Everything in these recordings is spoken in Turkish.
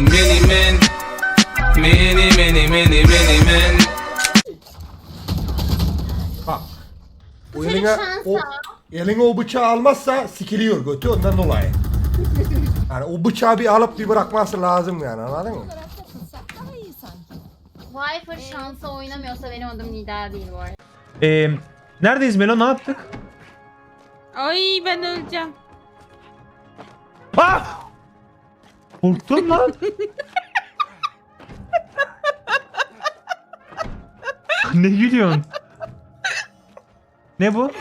Many men, many, many, many, many men. Bak. O Senin eline o eline o bıçağı almazsa sikiliyor götü ondan dolayı. Yani o bıçağı bir alıp bir bırakması lazım yani anladın mı? Viper şansa oynamıyorsa benim adım Nida değil bu arada. Ee, neredeyiz Melo ne yaptık? Ay ben öleceğim. Ah! Korktum lan. ne gülüyorsun? Ne bu?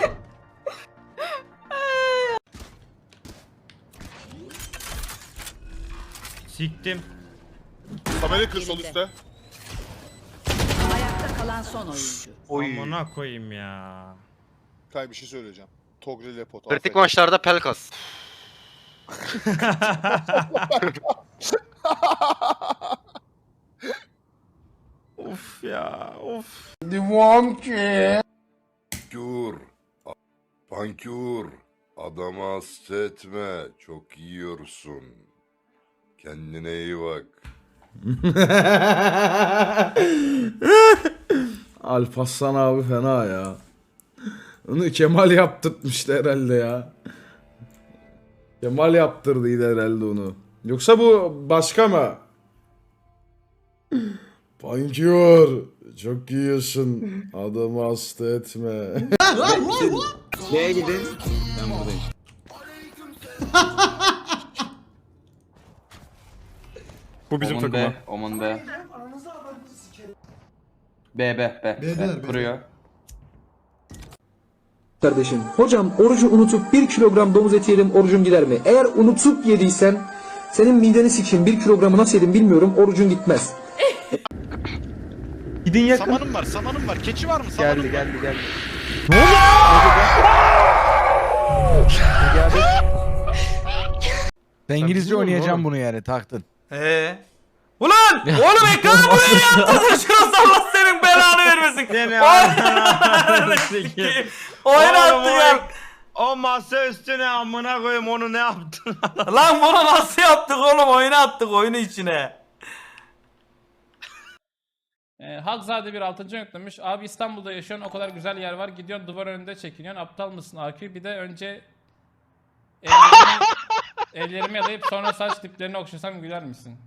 Siktim. Tabela kır sol üstte. Ayakta kalan son oyuncu. Amına koyayım ya. Kay bir şey söyleyeceğim. Toggle ile pot. Kritik maçlarda Pelkas. of ya of. Pankür. Pankür. Adamı hasta etme. Çok yiyorsun. Kendine iyi bak. Alparslan abi fena ya. Onu Kemal yaptırtmıştı herhalde ya. Kemal yaptırdıydı herhalde onu. Yoksa bu başka mı? Pankör. Çok yiyorsun. Adamı hasta etme. Neye gidin? Ben buradayım. Bu bizim Oman B, Oman B. B, B, B. B, Vuruyor. Kardeşim, hocam orucu unutup 1 kilogram domuz eti yedim orucum gider mi? Eğer unutup yediysen senin mideni sikeyim 1 kilogramı nasıl yedim bilmiyorum orucun gitmez. Gidin yakın. Samanım var, samanım var. Keçi var mı? Samanım Geldi, geldi, geldi. Sen İngilizce oynayacaksın bunu yani taktın. Ee. Ulan! Oğlum ekranı buraya yaptın. Şurası Allah Seni Oyun attı ya. O masa üstüne amına koyayım onu ne yaptın? Lan bunu nasıl yaptık oğlum? Oyunu attık oyunu içine. E, Halkzade bir altıncı yüklemiş. Abi İstanbul'da yaşıyorsun o kadar güzel yer var. Gidiyorsun duvar önünde çekiniyorsun. Aptal mısın AQ? Bir de önce ellerimi, ellerimi yalayıp sonra saç diplerini okşasam güler misin?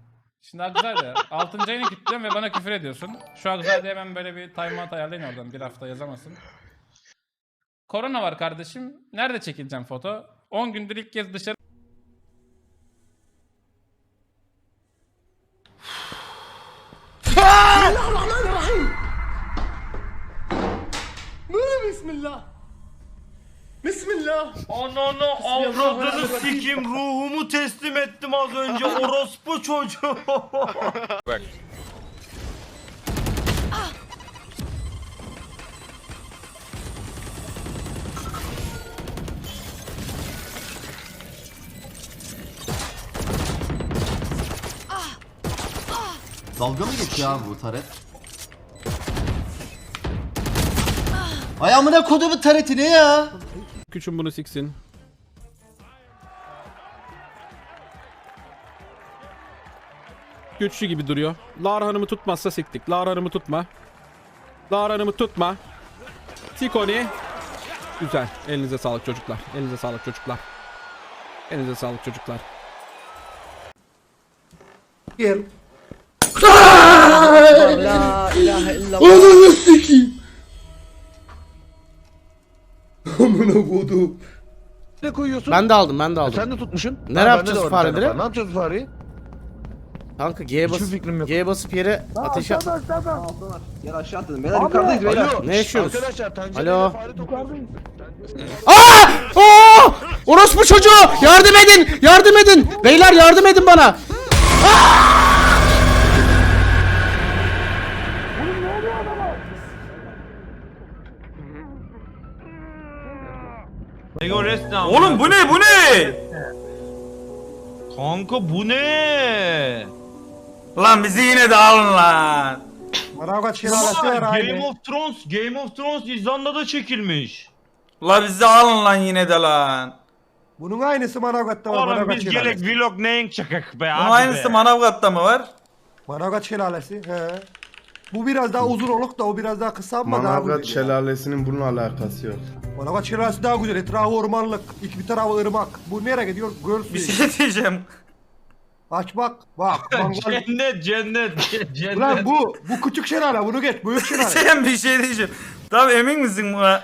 Şimdi Halkzade ya. Altıncı ayını kilitliyorsun ve bana küfür ediyorsun. Şu Halkzade'ye hemen böyle bir timeout ayarlayın oradan. Bir hafta yazamasın. Korona var kardeşim. Nerede çekileceğim foto? 10 gündür ilk kez dışarı Ananı avradını sikim ruhumu teslim ettim az önce orospu çocuğu. Bak. Dalga mı geçiyor abi bu taret? Ay amına kodumu tareti ne ya? Küçüm bunu siksin. Güçlü gibi duruyor. Lara Hanım'ı tutmazsa siktik. Lara Hanım'ı tutma. Lara Hanım'ı tutma. Tikoni. Güzel. Elinize sağlık çocuklar. Elinize sağlık çocuklar. Elinize sağlık çocuklar. Gel. La ilahe illallah. Ananı sikeyim. Amına kodum. Ne koyuyorsun? Ben de aldım ben de aldım. Sen de tutmuşsun. Nereye yapacağız fareleri? Ne yapacağız fareyi? Kanka G'ye basıp, fikrim yok. G'ye basıp yere ateş at. Gel aşağı atladım. Beyler yukarıdayız beyler. Ne yaşıyoruz? Arkadaşlar tencerede Alo. fare topluyoruz. Aa! Oo! Orospu çocuğu! Yardım edin! Yardım edin! Beyler yardım edin bana! Oğlum bu ne bu ne? Kanka bu ne? Lan bizi yine de alın lan. Ulan, arası var Game of Thrones, Game of Thrones İzlanda'da çekilmiş. La bizi alın lan yine de lan. Bunun aynısı Manavgat'ta var. Oğlum biz şelalesi. vlog neyin çakak be Bunun abi aynısı be. Manavgat'ta mı var? Manavgat şelalesi. He. Bu biraz daha uzun oluk da o biraz daha kısa ama daha Manavgat güzel. şelalesinin bununla alakası yok. Manavgat şelalesi daha güzel. Etrafı ormanlık. İki bir tarafı ırmak. Bu nereye gidiyor? Girls Bir şey diyeceğim. Aç bak. Bak. mangal- cennet cennet cennet. Ulan bu, bu küçük şelale. Bunu geç. Büyük şelale. Sen bir şey diyeceğim. Tamam emin misin buna?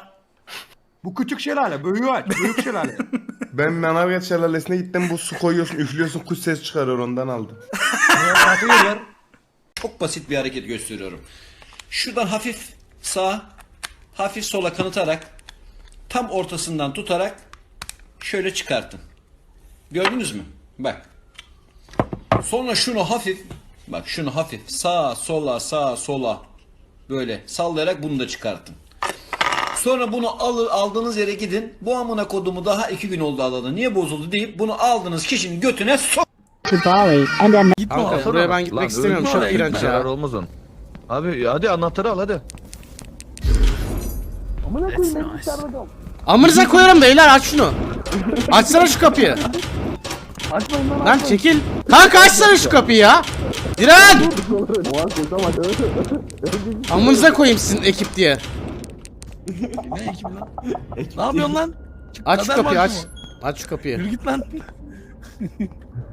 bu küçük şelale. Büyüğü aç. Büyük şelale. Ben Manavgat şelalesine gittim bu su koyuyorsun üflüyorsun kuş ses çıkarıyor ondan aldım. Atıyorlar. Çok basit bir hareket gösteriyorum. Şuradan hafif sağ, hafif sola kanıtarak tam ortasından tutarak şöyle çıkartın. Gördünüz mü? Bak. Sonra şunu hafif bak şunu hafif sağa sola sağa sola böyle sallayarak bunu da çıkartın. Sonra bunu alır aldığınız yere gidin. Bu amına kodumu daha iki gün oldu alalı. Niye bozuldu deyip bunu aldığınız kişinin götüne sok. Kanka buraya ben gitmek istemiyorum çok iğrenç ya. olmaz on. Abi hadi anahtarı al hadi. Amınıza koyarım beyler aç şunu. Açsana şu kapıyı. Lan çekil. Kanka açsana şu kapıyı ya. Diren! Amınıza koyayım sizin ekip diye. Ne yapıyorsun lan? Aç şu Haber kapıyı aç. mı? Aç şu kapıyı. git lan.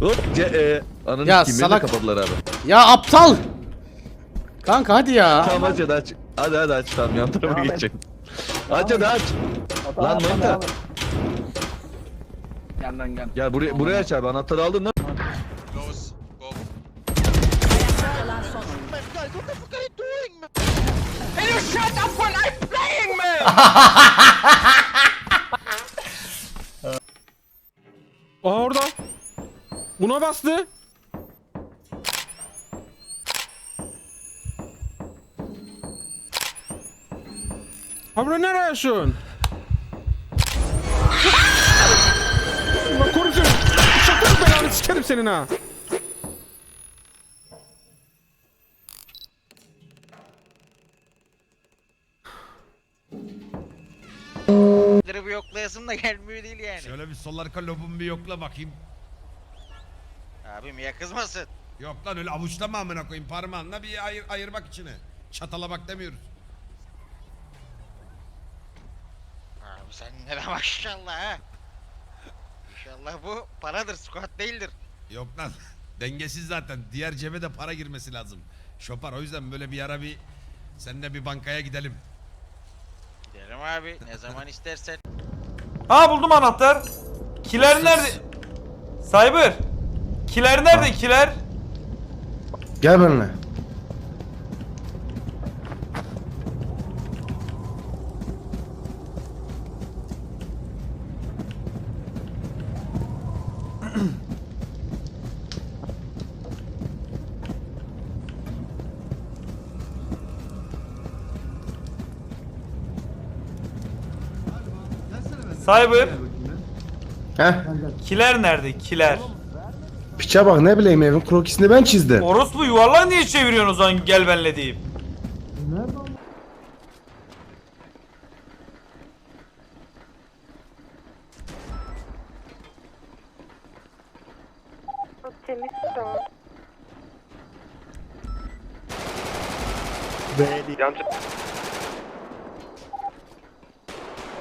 Hop ce e, ananı Ya kim salak. kapadılar abi. Ya aptal. Kanka hadi ya. Tamam aç hadi aç. Hadi hadi aç tamam yan tarafa geçelim. Aç hadi aç. Lan Manita. Gel gel. Gel buraya buraya aç abi anahtarı aldın lan. Aa Buna bastı. Abla nereye yaşıyorsun? Bak korum seni. Şakarım belanı sikerim senin ha. bu yoklayasım da gelmiyor değil yani. Şöyle bir sol arka lobumu bir yokla bakayım. Abim ya kızmasın. Yok lan öyle avuçlama amına koyayım parmağınla bir ayır, ayırmak içine. Çatala bak demiyoruz. Abi sen ne maşallah ha. İnşallah bu paradır squat değildir. Yok lan dengesiz zaten. Diğer cebe de para girmesi lazım. Şopar o yüzden böyle bir ara bir seninle bir bankaya gidelim. Gidelim abi ne zaman istersen. Ha buldum anahtar. Kiler nerede? Cyber. Kiler nerede kiler? Gel benimle. Cyber. Heh. Kiler nerede kiler? Piçe bak ne bileyim evin krokisini ben çizdim. Orospu yuvarlağı niye çeviriyorsun o zaman gel benle deyip?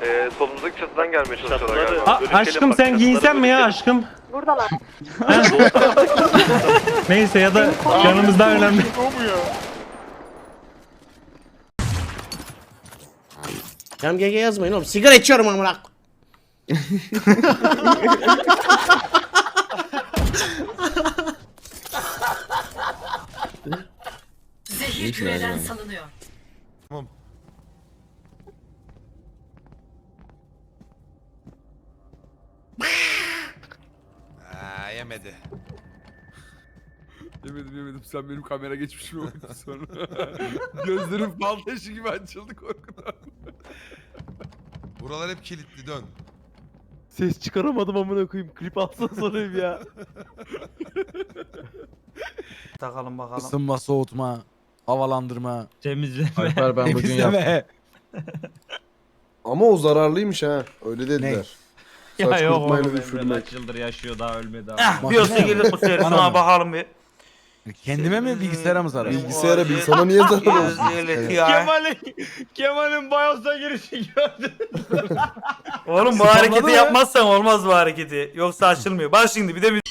Eee solumuzdaki çatıdan gelmeye çalışıyorlar galiba. aşkım sen giyinsen mi ya aşkım? Buradalar. Neyse ya da canımız daha önemli. Cam GG yazmayın oğlum. Sigara içiyorum amına. Zehir küreden salınıyor. Aa yemedi. Yemedim yemedim sen benim kamera geçmişim oldun sonra. Gözlerim fal taşı gibi açıldı korkudan. Buralar hep kilitli dön. Ses çıkaramadım amına koyayım. Klip alsana sorayım ya. Takalım bakalım. Isınma, soğutma, havalandırma. Temizle. Alper ben bugün yaptım. Temizleme. Ama o zararlıymış ha. Öyle dediler. Ya Saç yok kurutmayla oğlum. Emre kaç yıldır yaşıyor daha ölmedi abi. Ah, bir olsa gelir bu sefer şuna bakalım bir. Kendime mi bilgisayara mı zarar? Bilgisayara bil sana niye zarar olsun? Kemal'in Kemal'in Bios'a girişi gördün. Oğlum bu hareketi yapmazsan olmaz bu hareketi. Yoksa açılmıyor. Bak şimdi bir de bir